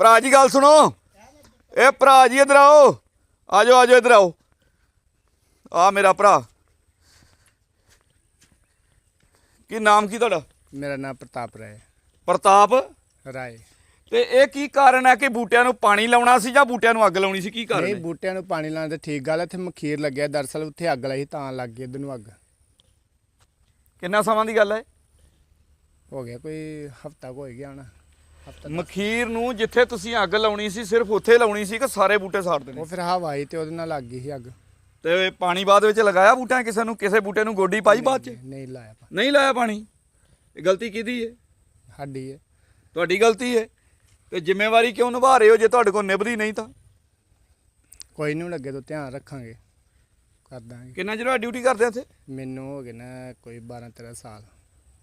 ਭਰਾ ਜੀ ਗੱਲ ਸੁਣੋ। ਇਹ ਭਰਾ ਜੀ ਇਧਰ ਆਓ। ਆਜੋ ਆਜੋ ਇਧਰ ਆਓ। ਆ ਮੇਰਾ ਭਰਾ। ਕੀ ਨਾਮ ਕੀ ਤੁਹਾਡਾ? ਮੇਰਾ ਨਾਮ ਪ੍ਰਤਾਪ ਰਾਏ। ਪ੍ਰਤਾਪ? ਰਾਏ। ਤੇ ਇਹ ਕੀ ਕਾਰਨ ਹੈ ਕਿ ਬੂਟਿਆਂ ਨੂੰ ਪਾਣੀ ਲਾਉਣਾ ਸੀ ਜਾਂ ਬੂਟਿਆਂ ਨੂੰ ਅੱਗ ਲਾਉਣੀ ਸੀ? ਕੀ ਕਾਰਨ ਨਹੀਂ ਹੈ? ਬੂਟਿਆਂ ਨੂੰ ਪਾਣੀ ਲਾਉਣ ਤੇ ਠੀਕ ਗੱਲ ਹੈ। ਇੱਥੇ ਮਖੀਰ ਲੱਗਿਆ। ਦਰਸਲ ਉੱਥੇ ਅੱਗ ਲਾਈ ਤਾਂ ਲੱਗ ਗਈ ਇੱਧਰ ਨੂੰ ਅੱਗ। ਕਿੰਨਾ ਸਮਾਂ ਦੀ ਗੱਲ ਹੈ? ਹੋ ਗਿਆ ਕੋਈ ਹਫਤਾ ਕੋ ਹੋ ਗਿਆ ਹੁਣ। ਮਖੀਰ ਨੂੰ ਜਿੱਥੇ ਤੁਸੀਂ ਅੱਗ ਲਾਉਣੀ ਸੀ ਸਿਰਫ ਉੱਥੇ ਲਾਉਣੀ ਸੀ ਕਿ ਸਾਰੇ ਬੂਟੇ ਸਾੜ ਦੇਣੇ ਉਹ ਫਿਰ ਹਵਾ ਆਈ ਤੇ ਉਹਦੇ ਨਾਲ ਲੱਗ ਗਈ ਸੀ ਅੱਗ। ਤੇ ਪਾਣੀ ਬਾਅਦ ਵਿੱਚ ਲਗਾਇਆ ਬੂਟਿਆਂ ਕਿਸੇ ਨੂੰ? ਕਿਸੇ ਬੂਟੇ ਨੂੰ ਗੋਡੀ ਪਾਈ ਬਾਅਦ ਚ? ਨਹੀਂ ਲਾਇਆ ਨਹੀਂ ਲਾਇਆ ਪਾਣੀ? ਇਹ ਗਲਤੀ ਕਿਹਦੀ ਹੈ ਸਾਡੀ ਹੈ ਤੁਹਾਡੀ ਗਲਤੀ ਹੈ ਤੇ ਜ਼ਿੰਮੇਵਾਰੀ ਕਿਉਂ ਨਿਭਾ ਰਹੇ ਹੋ ਜੇ ਤੁਹਾਡੇ ਕੋਲ ਨਿਭਦੀ ਨਹੀਂ ਤਾਂ? ਕੋਈ ਨਹੀਂ ਲੱਗੇ ਤੋਂ ਧਿਆਨ ਰੱਖਾਂਗੇ। ਕਰ ਦਾਂਗੇ। ਕਿੰਨਾ ਚਿਰ ਡਿਊਟੀ ਕਰਦੇ ਆ ਇੱਥੇ? ਮੈਨੂੰ ਹੋ ਗਏ ਨਾ ਕੋਈ 12 13 ਸਾਲ।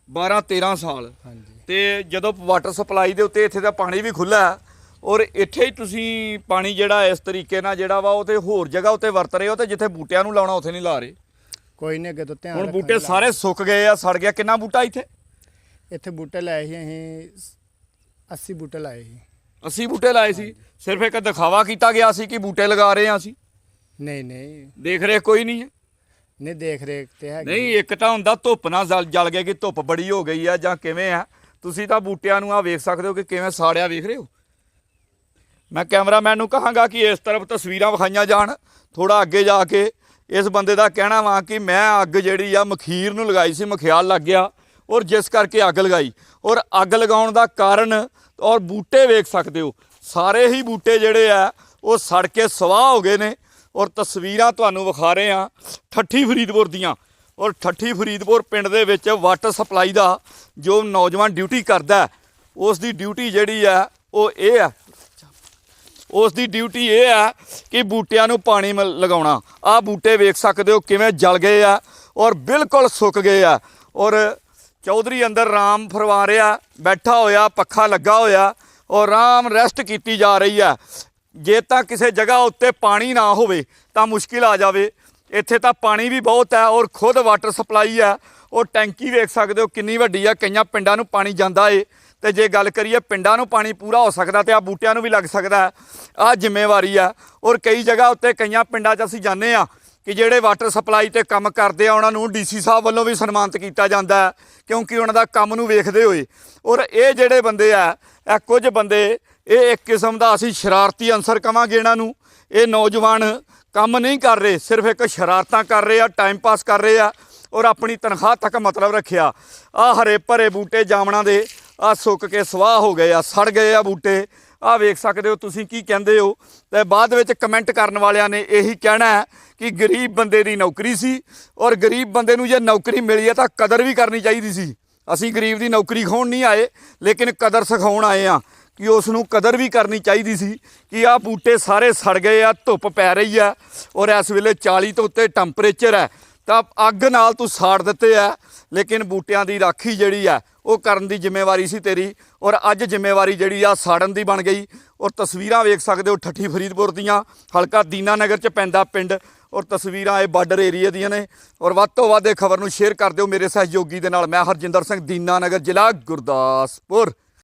12 13 ਸਾਲ। ਹਾਂਜੀ। ਤੇ ਜਦੋਂ ਵਾਟਰ ਸਪਲਾਈ ਦੇ ਉੱਤੇ ਇੱਥੇ ਦਾ ਪਾਣੀ ਵੀ ਖੁੱਲਾ ਔਰ ਇੱਥੇ ਹੀ ਤੁਸੀਂ ਪਾਣੀ ਜਿਹੜਾ ਇਸ ਤਰੀਕੇ ਨਾਲ ਜਿਹੜਾ ਵਾ ਉਹ ਤੇ ਹੋਰ ਜਗ੍ਹਾ ਉੱਤੇ ਵਰਤ ਰਹੇ ਹੋ ਤੇ ਜਿੱਥੇ ਬੂਟਿਆਂ ਨੂੰ ਲਾਉਣਾ ਉੱਥੇ ਨਹੀਂ ਲਾ ਰਹੇ? ਕੋਈ ਨਹੀਂ ਅੱਗੇ ਤੋਂ ਧਿਆਨ ਹੁਣ ਰੱਖਾਂਗੇ ਬੂਟੇ ਸਾਰੇ ਸੁੱਕ ਗਏ ਆ ਸੜ ਗਿਆ ਕਿੰਨਾ ਬੂਟਾ ਇੱਥੇ? ਇੱਥੇ ਬੂਟੇ ਲਾਏ ਸੀ ਅਸੀਂ 80 ਬੂਟੇ ਲਾਏ ਸੀ। 80 ਬੂਟੇ ਲਾਏ ਸੀ? ਸਿਰਫ ਇੱਕ ਦਿਖਾਵਾ ਕੀਤਾ ਗਿਆ ਸੀ ਕਿ ਬੂਟੇ ਲਗਾ ਰਹੇ ਆ ਅਸੀਂ? ਨਹੀਂ ਨਹੀਂ। ਦੇਖ ਰੇਖ ਕੋਈ ਨਹੀਂ ਹੈ? ਨਹੀਂ ਦੇਖ ਰੇਖ ਤੇ ਹੈਗੀ। ਨਹੀਂ ਇੱਕ ਤਾਂ ਹੁੰਦਾ ਧੁੱਪ ਨਾਲ ਜਲ ਜਲ ਗਿਆ ਕਿ ਧੁੱਪ ਬੜੀ ਹੋ ਗਈ ਆ ਜਾਂ ਕਿਵੇਂ ਆ ਤੁਸੀਂ ਤਾਂ ਬੂਟਿਆਂ ਨੂੰ ਆ ਵੇਖ ਸਕਦੇ ਹੋ ਕਿ ਕਿਵੇਂ ਸਾੜਿਆ ਵੇਖ ਰਹੇ ਹੋ। ਮੈਂ ਕੈਮਰਾਮੈਨ ਨੂੰ ਕਹਾਂਗਾ ਕਿ ਇਸ ਤਰਫ ਤਸਵੀਰਾਂ ਵਿਖਾਈਆਂ ਜਾਣ ਥੋੜਾ ਅੱਗੇ ਜਾ ਕੇ ਇਸ ਬੰਦੇ ਦਾ ਕਹਿਣਾ ਵਾ ਕਿ ਮੈਂ ਅੱਗ ਜਿਹੜੀ ਆ ਮਖੀਰ ਨੂੰ ਲਗਾਈ ਸੀ, ਮਖਿਆਲ ਲੱਗ ਗਿਆ ਔਰ ਜਿਸ ਕਰਕੇ ਅੱਗ ਲਗਾਈ। ਔਰ ਅੱਗ ਲਗਾਉਣ ਦਾ ਕਾਰਨ ਔਰ ਬੂਟੇ ਵੇਖ ਸਕਦੇ ਹੋ। ਸਾਰੇ ਹੀ ਬੂਟੇ ਜਿਹੜੇ ਆ, ਉਹ ਸੜ ਕੇ ਸਵਾਹ ਹੋ ਗਏ ਨੇ ਔਰ ਤਸਵੀਰਾਂ ਤੁਹਾਨੂੰ ਵਿਖਾ ਰਹੇ ਆ ਠੱਠੀ ਫਰੀਦਪੁਰ ਦੀਆਂ। ਔਰ ਠੱਠੀ ਫਰੀਦਪੁਰ ਪਿੰਡ ਦੇ ਵਿੱਚ ਵਾਟਰ ਸਪਲਾਈ ਦਾ ਜੋ ਨੌਜਵਾਨ ਡਿਊਟੀ ਕਰਦਾ ਉਸ ਦੀ ਡਿਊਟੀ ਜਿਹੜੀ ਆ ਉਹ ਇਹ ਆ ਉਸ ਦੀ ਡਿਊਟੀ ਇਹ ਆ ਕਿ ਬੂਟਿਆਂ ਨੂੰ ਪਾਣੀ ਮ- ਲਗਾਉਣਾ। ਆ ਬੂਟੇ ਵੇਖ ਸਕਦੇ ਹੋ ਕਿਵੇਂ ਜਲ ਗਏ ਆ ਔਰ ਬਿਲਕੁਲ ਸੁੱਕ ਗਏ ਆ। ਔਰ ਚੌਧਰੀ ਅੰਦਰ ਰਾਮ ਫਰਵਾ ਰਿਹਾ ਬੈਠਾ ਹੋਇਆ, ਪੱਖਾ ਲੱਗਾ ਹੋਇਆ ਔਰ ਆਰਾਮ ਰੈਸਟ ਕੀਤੀ ਜਾ ਰਹੀ ਆ ਜੇ ਤਾਂ ਕਿਸੇ ਜਗ੍ਹਾ ਉੱਤੇ ਪਾਣੀ ਨਾ ਹੋਵੇ, ਤਾਂ ਮੁਸ਼ਕਿਲ ਆ ਜਾਵੇ। ਇੱਥੇ ਤਾਂ ਪਾਣੀ ਵੀ ਬਹੁਤ ਹੈ ਔਰ ਖੁਦ ਵਾਟਰ ਸਪਲਾਈ ਹੈ। ਉਹ ਟੈਂਕੀ ਵੇਖ ਸਕਦੇ ਹੋ ਕਿੰਨੀ ਵੱਡੀ ਆ, ਕਈਆਂ ਪਿੰਡਾਂ ਨੂੰ ਪਾਣੀ ਜਾਂਦਾ ਏ। ਤੇ ਜੇ ਗੱਲ ਕਰੀਏ ਪਿੰਡਾਂ ਨੂੰ ਪਾਣੀ ਪੂਰਾ ਹੋ ਸਕਦਾ ਤੇ ਆ ਬੂਟਿਆਂ ਨੂੰ ਵੀ ਲੱਗ ਸਕਦਾ ਆ ਜ਼ਿੰਮੇਵਾਰੀ ਆ ਔਰ ਕਈ ਜਗ੍ਹਾ ਉੱਤੇ ਕਈਆਂ ਪਿੰਡਾਂ 'ਚ ਅਸੀਂ ਜਾਂਦੇ ਆ ਕਿ ਜਿਹੜੇ ਵਾਟਰ ਸਪਲਾਈ ਤੇ ਕੰਮ ਕਰਦੇ ਆ, ਉਹਨਾਂ ਨੂੰ ਡੀਸੀ ਸਾਹਿਬ ਵੱਲੋਂ ਵੀ ਸਨਮਾਨਿਤ ਕੀਤਾ ਜਾਂਦਾ ਹੈ ਕਿਉਂਕਿ ਉਹਨਾਂ ਦਾ ਕੰਮ ਨੂੰ ਵੇਖਦੇ ਹੋਏ। ਔਰ ਇਹ ਜਿਹੜੇ ਬੰਦੇ ਆ, ਇਹ ਕੁਝ ਬੰਦੇ, ਇਹ ਇੱਕ ਕਿਸਮ ਦਾ ਅਸੀਂ ਸ਼ਰਾਰਤੀ ਅਨਸਰ ਕਵਾਂਗੇ ਇਹਨਾਂ ਨੂੰ। ਇਹ ਨੌਜਵਾਨ ਕੰਮ ਨਹੀਂ ਕਰ ਰਹੇ, ਸਿਰਫ ਇੱਕ ਸ਼ਰਾਰਤਾਂ ਕਰ ਰਹੇ ਆ ਟਾਈਮ ਪਾਸ ਕਰ ਰਹੇ ਆ ਔਰ ਆਪਣੀ ਤਨਖਾਹ ਤੱਕ ਮਤਲਬ ਰੱਖਿਆ। ਆ ਹਰੇ ਭਰੇ ਬੂਟੇ ਜਾਮਣਾ ਦੇ, ਆ ਸੁੱਕ ਕੇ ਸਵਾਹ ਹੋ ਗਏ ਆ, ਸੜ ਗਏ ਆ ਬੂਟੇ। ਆ ਵੇਖ ਸਕਦੇ ਹੋ ਤੁਸੀਂ ਕੀ ਕਹਿੰਦੇ ਹੋ। ਤੇ ਬਾਅਦ ਵਿੱਚ ਕਮੈਂਟ ਕਰਨ ਵਾਲਿਆਂ ਨੇ ਇਹੀ ਕਹਿਣਾ ਹੈ ਕਿ ਗਰੀਬ ਬੰਦੇ ਦੀ ਨੌਕਰੀ ਸੀ ਔਰ ਗਰੀਬ ਬੰਦੇ ਨੂੰ ਜੇ ਨੌਕਰੀ ਮਿਲੀ ਹੈ ਤਾਂ ਕਦਰ ਵੀ ਕਰਨੀ ਚਾਹੀਦੀ ਸੀ। ਅਸੀਂ ਗਰੀਬ ਦੀ ਨੌਕਰੀ ਖੋਣ ਨਹੀਂ ਆਏ, ਲੇਕਿਨ ਕਦਰ ਸਿਖਾਉਣ ਆਏ ਆ ਕਿ ਉਸ ਨੂੰ ਕਦਰ ਵੀ ਕਰਨੀ ਚਾਹੀਦੀ ਸੀ ਕਿ ਆਹ ਬੂਟੇ ਸਾਰੇ ਸੜ ਗਏ ਆ, ਧੁੱਪ ਪੈ ਰਹੀ ਆ ਔਰ ਇਸ ਵੇਲੇ 40 ਤੋਂ ਉੱਤੇ ਟੈਂਪਰੇਚਰ ਹੈ। ਤਾਂ ਅੱਗ ਨਾਲ ਤੂੰ ਸਾੜ ਦਿੱਤੇ ਆ, ਲੇਕਿਨ ਬੂਟਿਆਂ ਦੀ ਰਾਖੀ ਜਿਹੜੀ ਆ, ਉਹ ਕਰਨ ਦੀ ਜ਼ਿੰਮੇਵਾਰੀ ਸੀ ਤੇਰੀ ਔਰ ਅੱਜ ਜ਼ਿੰਮੇਵਾਰੀ ਜਿਹੜੀ ਆ, ਸਾੜਨ ਦੀ ਬਣ ਗਈ ਔਰ ਤਸਵੀਰਾਂ ਵੇਖ ਸਕਦੇ ਹੋ ਠੱਠੀ ਫਰੀਦਪੁਰ ਦੀਆਂ, ਹਲਕਾ ਦੀਨਾ ਨਗਰ ਚ ਪੈਂਦਾ ਪਿੰਡ ਔਰ ਤਸਵੀਰਾਂ ਇਹ ਬਾਰਡਰ ਏਰੀਆ ਦੀਆਂ ਨੇ ਔਰ ਵੱਧ ਤੋਂ ਵੱਧ ਇਹ ਖਬਰ ਨੂੰ ਸ਼ੇਅਰ ਕਰ ਦਿਓ ਮੇਰੇ ਸਹਿਯੋਗੀ ਦੇ ਨਾਲ, ਮੈਂ ਹਰਜਿੰਦਰ ਸਿੰਘ, ਦੀਨਾ ਨਗਰ ਜ਼ਿਲ੍ਹਾ ਗੁਰਦਾਸਪੁਰ।